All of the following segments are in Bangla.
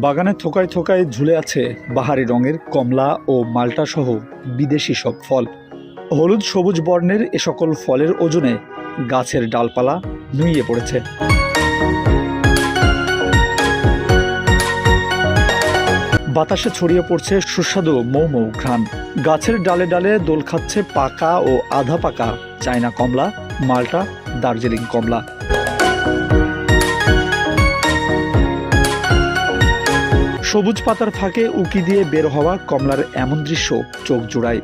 বাগানে থোকায় থোকায় ঝুলে আছে বাহারি রঙের কমলা ও মাল্টা সহ বিদেশি সব ফল। হলুদ সবুজ বর্ণের এ সকল ফলের ওজনে গাছের ডালপালা নুইয়ে পড়েছে। বাতাসে ছড়িয়ে পড়ছে সুস্বাদু মৌ মৌ ঘ্রাণ। গাছের ডালে ডালে দোল খাচ্ছে পাকা ও আধা পাকা চায়না কমলা, মাল্টা, দার্জিলিং কমলা। সবুজ পাতার ফাঁকে উকি দিয়ে বের হওয়া কমলার এমন দৃশ্য চোখ জোড়ায়।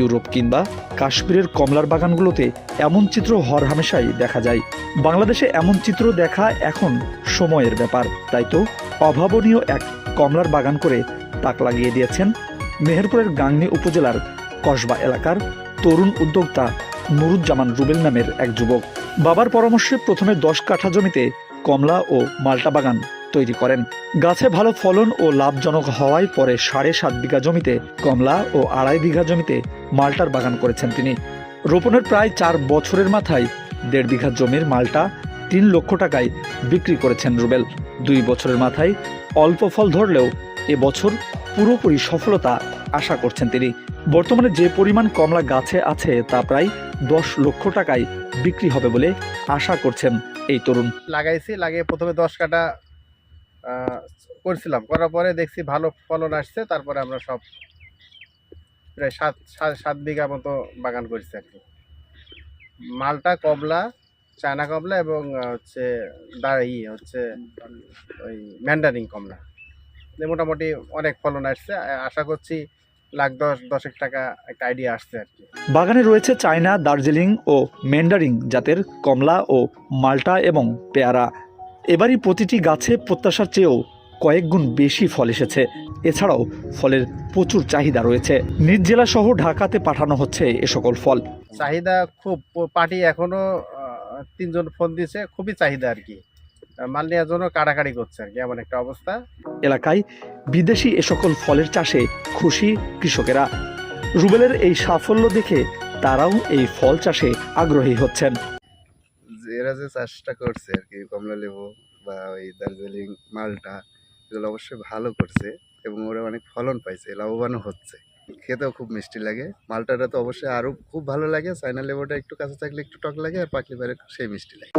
ইউরোপ কিংবা কাশ্মীরের কমলার বাগানগুলোতে এমন চিত্র হরহামেশাই দেখা যায়। বাংলাদেশে এমন চিত্র দেখা এখন সময়ের ব্যাপার। তাই তো অভাবনীয় এক কমলার বাগান করে তাক লাগিয়ে দিয়েছেন মেহেরপুরের গাংনী উপজেলার কসবা এলাকার তরুণ উদ্যোক্তা নুরুজ্জামান রুবেল নামের এক যুবক। বাবার পরামর্শে প্রথমে দশ কাঠা জমিতে কমলা ও মাল্টা বাগান তৈরি করেন। গাছে ভালো ফলন ও লাভজনক হওয়ায় পরে সাড়ে সাত বিঘা জমিতে কমলা ও আড়াই বিঘা জমিতে মাল্টার বাগান করেছেন তিনি। রোপণের প্রায় চার বছরের মাথায় দেড় বিঘা জমির মাল্টা তিন লক্ষ টাকায় বিক্রি করেছেন রুবেল। দুই বছরের মাথায় অল্প ফল ধরলেও এবছর পুরোপুরি সফলতা আশা করছেন তিনি। বর্তমানে যে পরিমাণ কমলা গাছে আছে তা প্রায় দশ লক্ষ টাকায় বিক্রি হবে বলে আশা করছেন এই তরুণ। লাগাইছি, লাগিয়ে প্রথমে দশ কাটা করছিলাম। করার পরে দেখছি ভালো ফলন আসছে, তারপরে আমরা সব প্রায় সাত, সাত- বিঘা মতো বাগান করছি আর কি। মালটা কমলা চায়না কমলা এবং হচ্ছে দাঁড়ি হচ্ছে ওই ম্যান্ডারিং কমলা। মোটামুটি অনেক ফলন আসছে। আশা করছি লাখ দশ দশেক টাকা একটা আইডিয়া আসছে আর কি। বাগানে রয়েছে চায়না দার্জিলিং ও ম্যান্ডারিং জাতের কমলা ও মাল্টা এবং পেয়ারা। এবারই প্রতিটি গাছে প্রত্যাশার চেয়েও কয়েক গুণ বেশি ফল এসেছে। এছাড়াও ফলের প্রচুর চাহিদা রয়েছে। নিজ জেলা সহ ঢাকাতে পাঠানো হচ্ছে এ সকল ফল। চাহিদা খুব পার্টি এখনও তিনজন ফোন দিছে খুবই চাহিদা আর কি। মাল নেওয়ার জন্য কাড়াকাড়ি করছে আর কি এমন একটা অবস্থা। এলাকায় বিদেশি এ সকল ফলের চাষে খুশি কৃষকেরা। রুবেলের এই সাফল্য দেখে তারাও এই ফল চাষে আগ্রহী হচ্ছেন। যে এরা যে চাষটা করছে আর কি কমলা লেবু বা ওই দার্জিলিং মালটা এগুলো অবশ্যই ভালো করছে এবং ওরা অনেক ফলন পাইছে লাভবানও হচ্ছে। খেতেও খুব মিষ্টি লাগে। মালটাটা তো অবশ্যই আরও খুব ভালো লাগে চাইনা লেবুটা একটু কাছে থাকলে একটু টক লাগে আর পাকলে পারে সেই মিষ্টি লাগে।